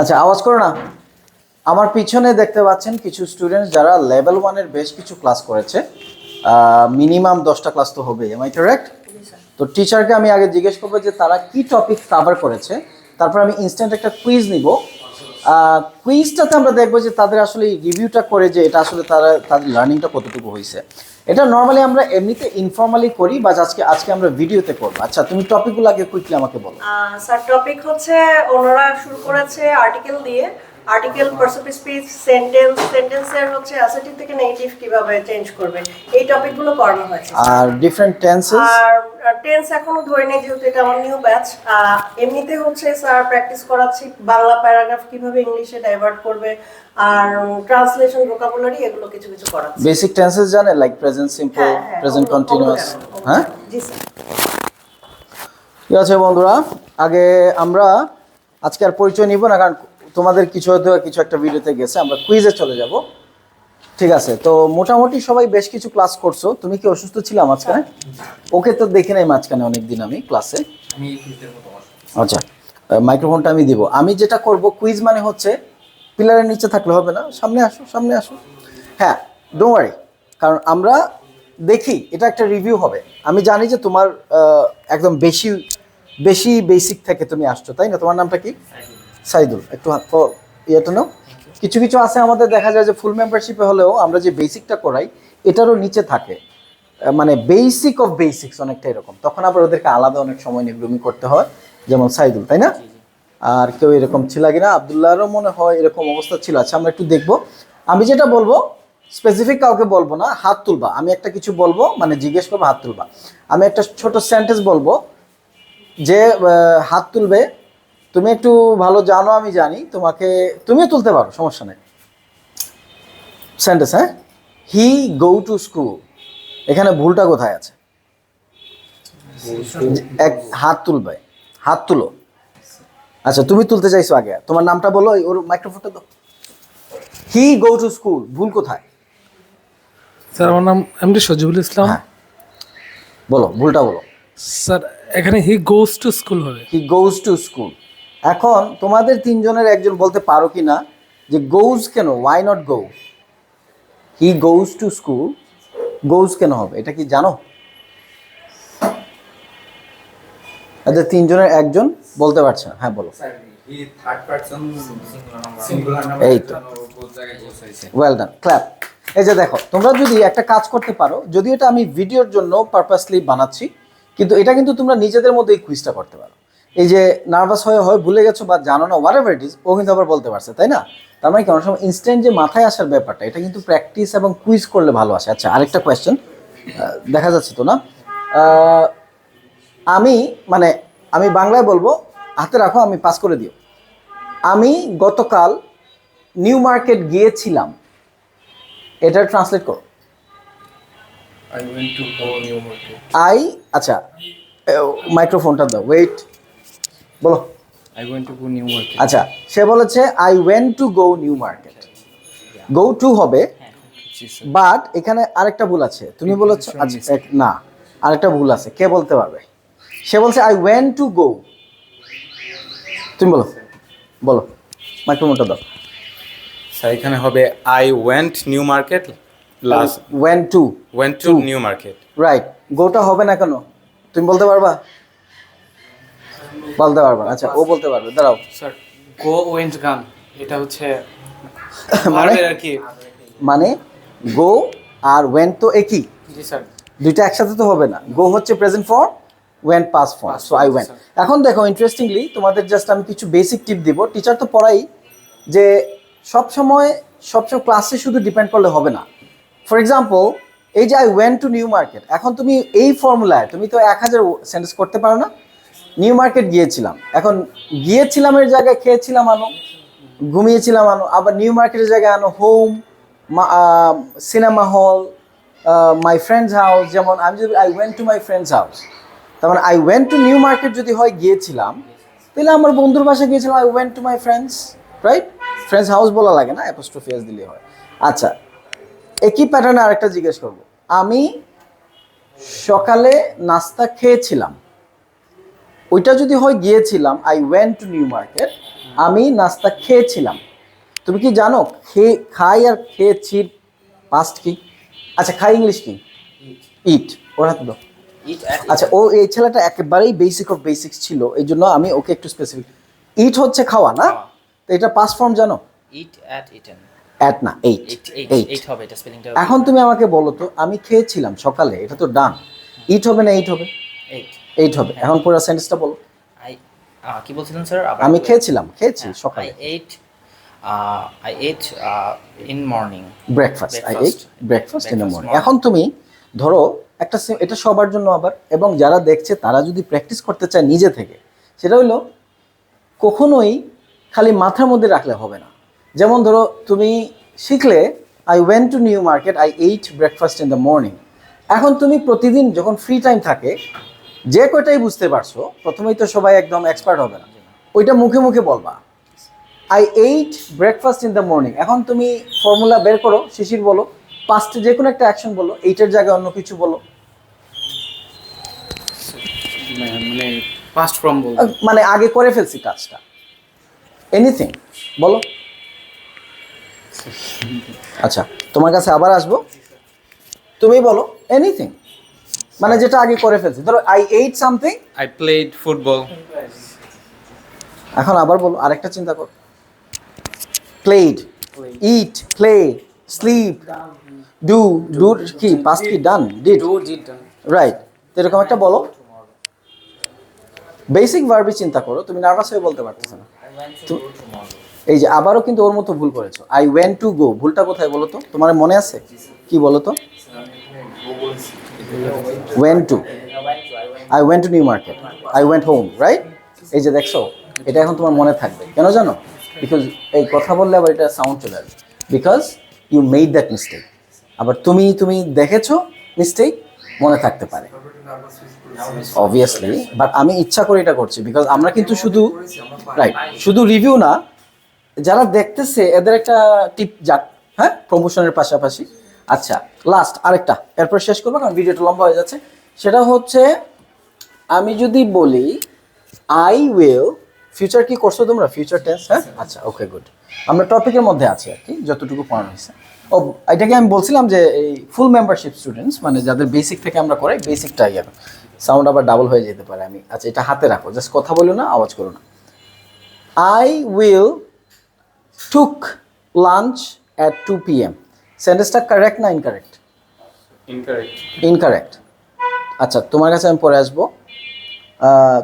আচ্ছা আওয়াজ করো না। আমার পিছনে দেখতে পাচ্ছেন কিছু স্টুডেন্টস যারা লেভেল ওয়ানের বেশ কিছু ক্লাস করেছে। মিনিমাম দশটা ক্লাস তো হবে এম আই কারেক্ট তো টিচারকে আমি আগে জিজ্ঞেস করব যে তারা কি টপিক কাভার করেছে। তারপর আমি ইনস্ট্যান্ট একটা কুইজ নিব। কুইজটাতে আমরা দেখব যে তাদের আসলে রিভিউটা করে যে এটা আসলে তারা, তাদের লার্নিংটা কতটুকু হয়েছে এটা নর্মালি আমরা এমনিতে ইনফর্মালি করি বা আজকে আজকে আমরা ভিডিওতে করব। আচ্ছা তুমি টপিকগুলো আগে কুইকলি আমাকে বলো। স্যার টপিক হচ্ছে, ওনারা শুরু করেছে আর্টিকেল দিয়ে। আর্টিকেল পার্সন স্পিচ সেন্টেন্স সেন্টেন্সের হচ্ছে অ্যাসেটিভ থেকে নেগেটিভ কীভাবে চেঞ্জ করবে? এই টপিকগুলো করানো হয়েছে আর ডিফারেন্ট টেন্সেস আর টেন্স এখনও ধরে নেই যেহেতু এটা আমার নিউ ব্যাচ এমনিতে হচ্ছে স্যার প্র্যাকটিস করাচ্ছি বাংলা প্যারাগ্রাফ কীভাবে ইংলিশে ডাইভার্ট করবে আর ট্রান্সলেশন ভোকাবুলারি এগুলো কিছু কিছু করাচ্ছি। বেসিক টেন্সেস জানে লাইক প্রেজেন্ট সিম্পল হ্যাঁ, হ্যাঁ, প্রেজেন্ট কন্টিনিউয়াস হ্যাঁ? জি স্যার ঠিক আছে বন্ধুরা আগে আমরা আজকে আর পরিচয় নিব না কারণ তোমাদের কিছু হয়তো কিছু একটা ভিডিওতে গেছে আমরা কুইজে চলে যাব। ঠিক আছে তো মোটামুটি সবাই বেশ কিছু ক্লাস করছ। তুমি কি অসুস্থ ছিলা মাঝখানে? ওকে তো দেখি নাই মাঝখানে অনেকদিন আমি ক্লাসে আচ্ছা মাইক্রোফোনটা আমি দিব। আমি যেটা করব কুইজ মানে হচ্ছে পিলারের নিচে থাকলে হবে না সামনে আসো সামনে আসো। হ্যাঁ ওয়ারি কারণ আমরা দেখি এটা একটা রিভিউ হবে। আমি জানি যে তোমার একদম বেশি বেশি বেসিক থেকে তুমি আসছো তাই না? তোমার নামটা কি? সাইদুল একটু হাত ইয়েটা নাও। কিছু কিছু আছে আমাদের দেখা যায় যে ফুল মেম্বারশিপে হলেও আমরা যে বেসিকটা করাই এটারও নিচে থাকে। মানে বেসিক অফ বেসিক্স অনেকটা এরকম। তখন আবার ওদেরকে আলাদা অনেক সময় নিয়ে গ্রুমিং করতে হয় যেমন সাইদুল তাই না? আর কেউ এরকম ছিল কিনা? আবদুল্লাহরও মনে হয় এরকম অবস্থা ছিল। আচ্ছা আমরা একটু দেখব। আমি যেটা বলব স্পেসিফিক কাউকে বলব না হাত তুলবা। আমি একটা কিছু বলব মানে জিজ্ঞেস করব হাত তুলবা। আমি একটা ছোট সেন্টেন্স বলব যে হাত তুলবে তুমি একটু ভালো জানো আমি জানি। তোমাকে তুমিও তুলতে পারো সমস্যা নেই। সেন্টেন্স হ্যাঁ? হি গো টু স্কুল এখানে ভুলটা কোথায় আছে? এক হাত তুলবে। হাত তুলো। আচ্ছা তুমি তুলতে চাইছো আগে। তোমার নামটা বলো ওর মাইক্রোফোনটা দাও। হি গো টু স্কুল ভুল কোথায়? স্যার আমার নাম এমডি সজিবুল ইসলাম। হ্যাঁ। বলো ভুলটা বলো। স্যার এখানে হি গোস টু স্কুল হবে। হি গোস টু স্কুল এখন তোমাদের তিনজনের একজন বলতে পারো কি না যে গোজ কেন? Why not go he goes to school goes কেন হবে? এটা কি জানো? আচ্ছা তিনজনের একজন বলতে পারছে না। হ্যাঁ বলো। He third person singular number এই তো। ওয়েল ডান ক্ল্যাপ এই যে দেখো তোমরা যদি একটা কাজ করতে পারো যদি এটা আমি ভিডিওর জন্য পারপাসলি বানাচ্ছি কিন্তু এটা কিন্তু তোমরা নিজেদের মধ্যে এই কুইজটা করতে পারো। এই যে নার্ভাস হয়ে হয় ভুলে গেছো বা জানো না হোয়াট এভার ইট ইজ ও কিন্তু আবার বলতে পারছে তাই না? তার মানে কি অনেক সময় ইনস্ট্যান্ট যে মাথায় আসার ব্যাপারটা এটা কিন্তু প্র্যাকটিস এবং কুইজ করলে ভালো আসে। আচ্ছা আরেকটা কোয়েশ্চেন দেখা যাচ্ছে তো না? আমি মানে আমি বাংলায় বলব হাতে রাখো আমি পাস করে দিও। আমি গতকাল নিউ মার্কেট গিয়েছিলাম। এটা ট্রান্সলেট করো। আই আচ্ছা মাইক্রোফোনটা দাও ওয়েট বলো। I went to go New Market আচ্ছা সে বলেছে I went to go New Market go to হবে বাট এখানে আরেকটা ভুল আছে। তুমি বলেছ আচ্ছা না আরেকটা ভুল আছে কে বলতে পারবে? সে বলছে আই ওয়েন্ট টু গো তুমি বলো বলো মাইক্রোফোনটা দাও। স্যার এখানে হবে I went New Market last went to went to New Market right গোটা হবে না কেন? তুমি বলতে পারবা? বলতে পারবা না। আচ্ছা ও বলতে পারবে। দাঁড়াও। স্যার গো ওয়েন্ট গান এটা হচ্ছে মানে? আর কি। মানে গো আর ওয়েন তো একই। জি স্যার দুইটা একসাথে তো হবে না। গো হচ্ছে present for went past for so I went এখন দেখো ইন্টারেস্টিংলি তোমাদের জাস্ট আমি কিছু বেসিক টিপ দিব। টিচার তো পড়াই যে সব সময় সবসময় ক্লাসে শুধু ডিপেন্ড করলে হবে না। ফর এক্সাম্পল এই যে I went to New Market এখন তুমি এই ফর্মুলায় তুমি তো এক হাজার সেন্টেন্স করতে পারো না। নিউ মার্কেট গিয়েছিলাম। এখন গিয়েছিলাম এর জায়গায় খেয়েছিলাম আনো, ঘুমিয়েছিলাম আনো, আবার নিউ মার্কেটের জায়গায় আনো home cinema hall my friends house যেমন আমি যদি I went to my friend's house তার মানে I went to New Market যদি হয় গিয়েছিলাম, তাহলে আমার বন্ধুর বাসায় গিয়েছিলাম I went to my friend's right friend's house বলা লাগে না অ্যাপোস্ট্রোফিয়াস দিলে হয়। আচ্ছা একই প্যাটার্নে আরেকটা জিজ্ঞেস করব। আমি সকালে নাস্তা খেয়েছিলাম। ওইটা যদি হয় গিয়েছিলাম I went to New Market আমি নাস্তা খেয়েছিলাম। তুমি কি জানো খেয়ে খাই আর খেয়েছি পাস্ট কি? আচ্ছা খাই ইংলিশ কি? ইট ওর দাও। আচ্ছা ও এই ছেলেটা একেবারেই বেসিক অফ বেসিক্স ছিল এই জন্য আমি ওকে একটু স্পেসিফিক ইট হচ্ছে খাওয়া না? তো এটা পাস ফর্ম জানো? Eat at eaten. অ্যাট না এইট এইট হবে এটা স্পেলিংটা এখন তুমি আমাকে বলো তো আমি খেয়েছিলাম সকালে এটা তো ডান ইট হবে না এইট হবে? Eight. এইট হবে। এখন পুরো সেন্টেন্সটা বলো। আহ, কি বলছিলেন স্যার আমি খেয়েছিলাম খেয়েছি হ্যাঁ, সকালে। Ate uh, I ate uh, breakfast I ate breakfast in the morning এখন তুমি ধরো একটা এটা সবার জন্য আবার এবং যারা দেখছে তারা যদি প্র্যাকটিস করতে চায় নিজে থেকে সেটা হলো কখনোই খালি মাথার মধ্যে রাখলে হবে না। যেমন ধরো তুমি শিখলে I went to New Market I ate breakfast in the morning এখন তুমি প্রতিদিন যখন ফ্রি টাইম থাকে যে কয়টাই বুঝতে পারছ প্রথমেই তো সবাই একদম এক্সপার্ট হবে না। ওইটা মুখে মুখে বলবা। I ate breakfast in the morning এখন তুমি ফর্মুলা বের করো শিশির বলো পাঁচটা যে কোনো একটা অ্যাকশন বলো এইটার জায়গায় অন্য কিছু বলো। মানে পাস্ট ফ্রম বলব মানে আগে করে ফেলছি কাজটা। এনিথিং বলো। আচ্ছা তোমার কাছে আবার আসব। তুমি বলো এনিথিং মানে যেটা আগে করে ফেলছি। ধরো I ate something I played football. এখন আবার বলো আরেকটা চিন্তা করো। Played eat play sleep do do কি? পাস্ট কি? Done did do did done right তো এরকম একটা বলো। বেসিক ভার্বি চিন্তা করো তুমি নার্ভাস হয়ে বলতে পারতেছো না. এই যে আবারও কিন্তু ওর মতো ভুল করেছ। আই ওয়েন টু গো ভুলটা কোথায় বলো তো? তোমার মনে আছে? কি বলো তো? When I went to New Market I went home right এই যে দেখছ, এটা এখন তোমার মনে থাকবে। কেন জানো? বিকজ এই কথা বললে আবার এটা সাউন্ড চলে আসবে। Because you made that mistake আবার তুমি তুমি দেখেছ মিস্টেক মনে থাকতে পারে। অবভিয়াসলি বাট আমি ইচ্ছা করে এটা করছি বিকজ আমরা কিন্তু শুধু রাইট শুধু রিভিউ না, যারা দেখতেছে, এদের একটা টিপ যাক হ্যাঁ? প্রমোশনের পাশাপাশি। আচ্ছা লাস্ট আরেকটা। এরপর শেষ করব, কারণ ভিডিওটা লম্বা হয়ে যাচ্ছে। সেটা হচ্ছে, আমি যদি বলি আই উইল ফিউচার কি করছ তোমরা? ফিউচার টেন্স হ্যাঁ? আচ্ছা ওকে গুড আমরা টপিকের মধ্যে আছি আর কি, যতটুকু পড়ানো হয়েছে। ও, এটাকে আমি বলছিলাম যে, এই ফুল মেম্বারশিপ স্টুডেন্টস মানে যাদের বেসিক থেকে আমরা করাই বেসিকটাই এখন সাউন্ড আবার ডাবল হয়ে যেতে পারে, আমি আচ্ছা এটা হাতে রাখো জাস্ট কথা বলো না, আওয়াজ করো না। I will took lunch at two P M সেন্টেন্সটা কারেক্ট না ইনকারেক্ট ইনকারেক্ট ইনকারেক্ট আচ্ছা তোমার কাছে আমি পরে আসব।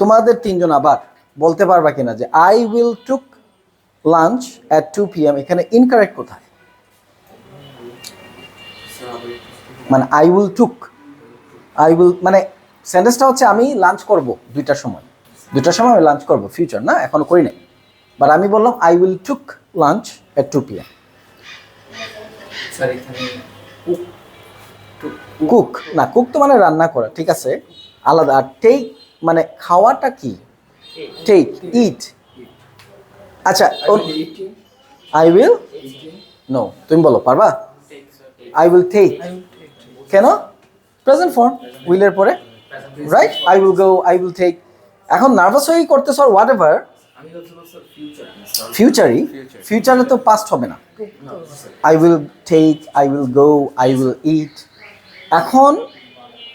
তোমাদের তিনজন আবার বলতে পারবা কিনা যে I will took lunch at two P M এখানে ইনকারেক্ট কোথায়? মানে I will took I will মানে সেন্টেন্সটা হচ্ছে আমি লাঞ্চ করব দুইটার সময়। দুইটার সময় আমি লাঞ্চ করব ফিউচার না? এখনও করি নাই। বাট আমি বললাম I will took lunch at two P M sir এখানে কুক না কুক তো মানে রান্না করা ঠিক আছে? আলাদা আর টেক মানে খাওয়াটা কি? টেক ইট আচ্ছা আই উইল নো তুমি বলো পারবা? আই উইল টেক কেন? প্রেজেন্ট ফর্ম উইলের পরে right I will go I will take এখন নার্ভাস হয়েই করতেছ আর হোয়াট এভার ফিউচারই ফিউচারে তো পাস্ট হবে না। I will take I will go I will eat এখন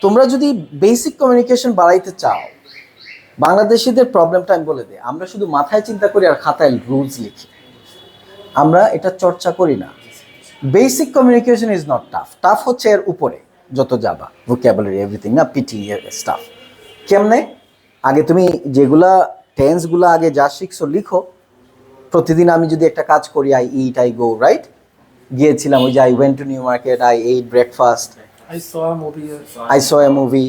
তোমরা যদি বেসিক কমিউনিকেশন বাড়াইতে চাও বাংলাদেশিদের প্রবলেমটা আমি বলে দিই। আমরা শুধু মাথায় চিন্তা করি আর খাতায় রুলস লিখি। আমরা এটা চর্চা করি না। Basic communication is not tough tough হচ্ছে এর উপরে যত যাবা। ভোক্যাবুলারি এভরিথিং না পিটি স্টাফ কেমনে? আগে তুমি যেগুলা টেন্সগুলো আগে যা শিখছো লিখো। প্রতিদিন আমি যদি একটা কাজ করি I eat I go right গিয়েছিলাম ওই যে I went to New Market I ate breakfast I saw a movie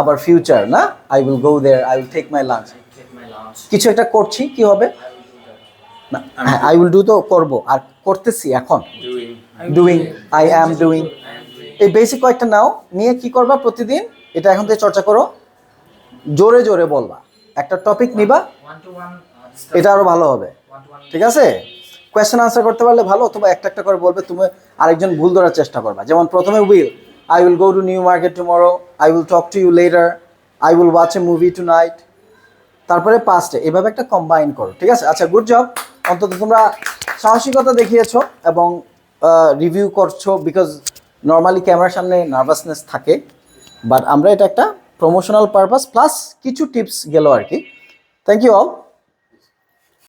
আবার ফিউচার না? I will go there I will take my lunch. কিছু একটা করছি কি হবে? না আই উইল ডু তো করব আর করতেছি এখন। ডুইং আই অ্যাম ডুইং এই বেসিক কয়েকটা নাও নিয়ে কি করবা প্রতিদিন? এটা এখন থেকে চর্চা করো। জোরে জোরে বলবা। একটা টপিক নিবা। এটা আরও ভালো হবে। ঠিক আছে? কোয়েশ্চেন আনসার করতে পারলে ভালো, অথবা একটা একটা করে বলবে, তুমি আরেকজন ভুল ধরার চেষ্টা করবা। যেমন প্রথমে will I will go to New Market tomorrow I will talk to you later I will watch a movie tonight তারপরে পাস্টে এভাবে একটা কম্বাইন করো, ঠিক আছে? আচ্ছা গুড জব অন্তত তোমরা সাহসিকতা দেখিয়েছো এবং রিভিউ করছ বিকজ নর্মালি ক্যামেরার সামনে নার্ভাসনেস থাকে বাট আমরা এটা একটা প্রমোশনাল পারপাস প্লাস কিছু টিপস গেল আর কি। Thank you all